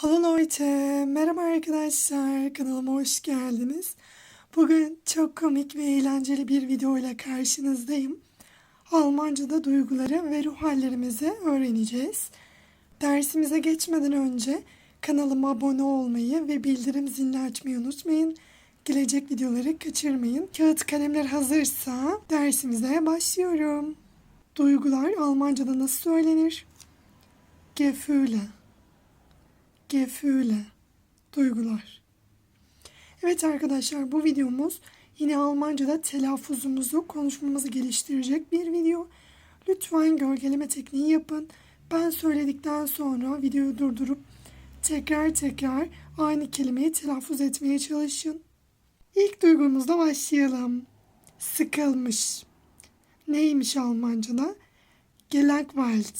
Hallo Leute, merhaba arkadaşlar, kanalıma hoş geldiniz. Bugün çok komik ve eğlenceli bir video ile karşınızdayım. Almanca'da duyguları ve ruh hallerimizi öğreneceğiz. Dersimize geçmeden önce kanalıma abone olmayı ve bildirim zilini açmayı unutmayın. Gelecek videoları kaçırmayın. Kağıt kalemler hazırsa dersimize başlıyorum. Duygular Almanca'da nasıl söylenir? Gefühle. Gefühle. Duygular. Evet arkadaşlar bu videomuz yine Almanca'da telaffuzumuzu, konuşmamızı geliştirecek bir video. Lütfen gölgeleme tekniği yapın. Ben söyledikten sonra videoyu durdurup tekrar tekrar aynı kelimeyi telaffuz etmeye çalışın. İlk duygumuzla başlayalım. Sıkılmış. Neymiş Almanca'da? Gelangweilt.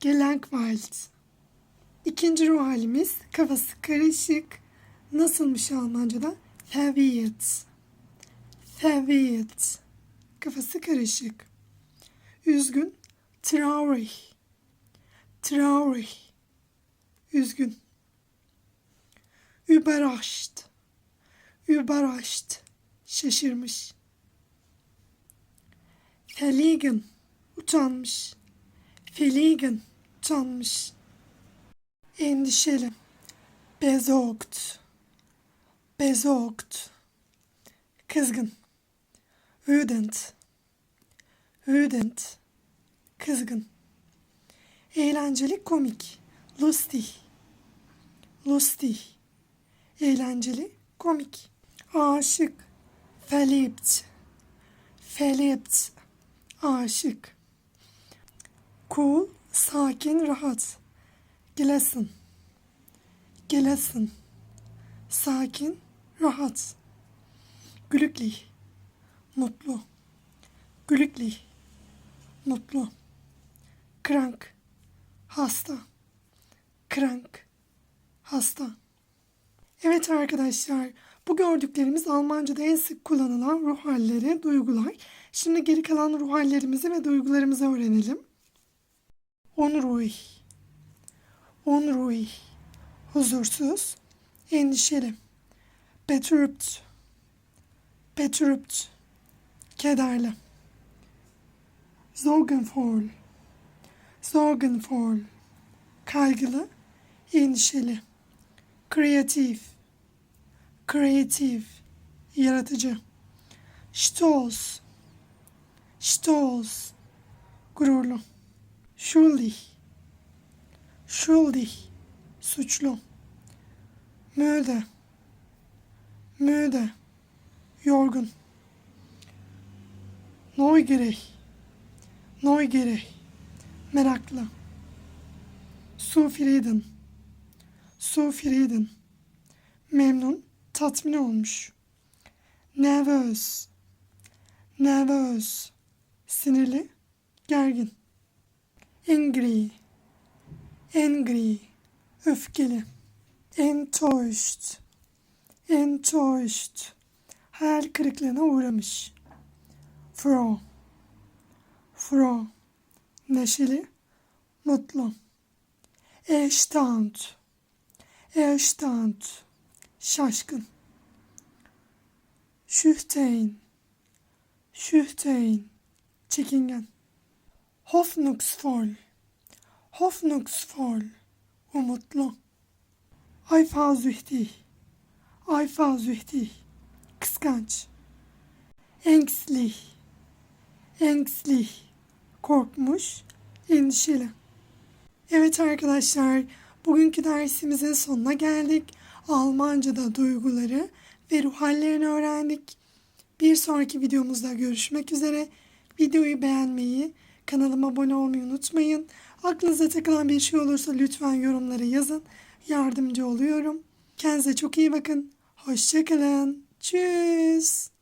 Gelangweilt. İkinci ruh halimiz kafası karışık. Nasılmış Almanca'da? Verwirrt. Verwirrt. Kafası karışık. Üzgün. Traurig. Traurig. Üzgün. Überrascht. Überrascht. Şaşırmış. Verlegen. Utanmış. Verlegen. Utanmış. Endişeli. Besorgt. Besorgt. Kızgın. Wütend. Wütend. Kızgın. Eğlenceli komik. Lustig. Lustig. Eğlenceli komik. Aşık. Verliebt. Verliebt. Aşık. Cool. Sakin, rahat. Gelesin. Gelesin. Sakin, rahat. Glücklich. Mutlu. Glücklich. Mutlu. Krank. Hasta. Krank. Hasta. Evet arkadaşlar, bu gördüklerimiz Almanca'da en sık kullanılan ruh halleri, duygular. Şimdi geri kalan ruh hallerimizi ve duygularımızı öğrenelim. Unruhig unruhig, huzursuz, endişeli. Betrübt, betrübt, kederli. Sorgenvoll, sorgenvoll, kaygılı, endişeli. Kreatif, kreatif, yaratıcı. Stolz, stolz, gururlu. Schuldig, schuldig, suçlu. Müde, müde, yorgun. Neugierig, neugierig, meraklı. Zufrieden, zufrieden, memnun, tatmin olmuş. Nervös, nervös, sinirli, gergin. Angry, angry, öfkeli. Enttäuscht, enttäuscht, hayal kırıklığına uğramış. Froh, froh, neşeli, mutlu. Erstaunt, erstaunt, şaşkın. Schüchtern, schüchtern, çekingen. Hoffnungsvoll, hoffnungsvoll, umutlu. Eifersüchtig, eifersüchtig, kıskanç. Ängstlich, ängstlich, korkmuş, endişeli. Evet arkadaşlar, bugünkü dersimizin sonuna geldik. Almanca'da duyguları ve ruh hallerini öğrendik. Bir sonraki videomuzda görüşmek üzere. Videoyu beğenmeyi, kanalıma abone olmayı unutmayın. Aklınıza takılan bir şey olursa lütfen yorumlara yazın. Yardımcı oluyorum. Kendinize çok iyi bakın. Hoşçakalın. Tschüss.